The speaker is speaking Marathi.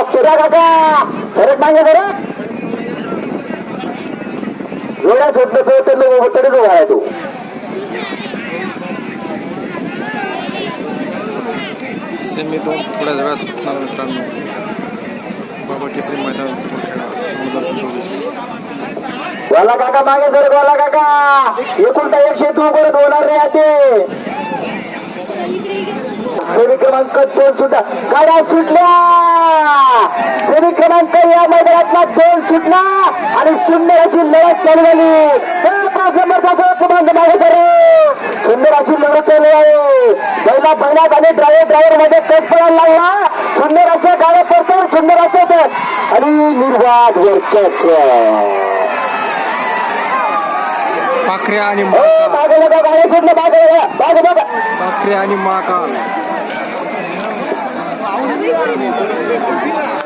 बघतो का काका सरक मागे सरक जोड्या सुटलं तो तर लोक तरी उभा आहे तू. सेमी दोन थोड्या वेळा सुटणार मित्रांनो. बाबा केसरी मैदान वाला काका मागे सरक वाला काका. एकुलता एक शेतू परत होणार रे ते सेमी क्रमांक दोन सुद्धा. गाड्या सुटल्या. सेमी क्रमांक या मैदानातला दोन सुटला आणि सुंदर अशी लढत चालू झाली क्रमांक मागे सर सुंदर अशी लढत चालू आहे. पहिला बैलात आणि ड्रायव्हर ड्रायव्हरमध्ये कट पडायला लागला. सुंदर असं गाड्या पडतो सुंदर असं तर आणि निर्वाद वर्चस्व. पाखऱ्या आणि हो माका. पाखऱ्या आणि माका. ¡Viva!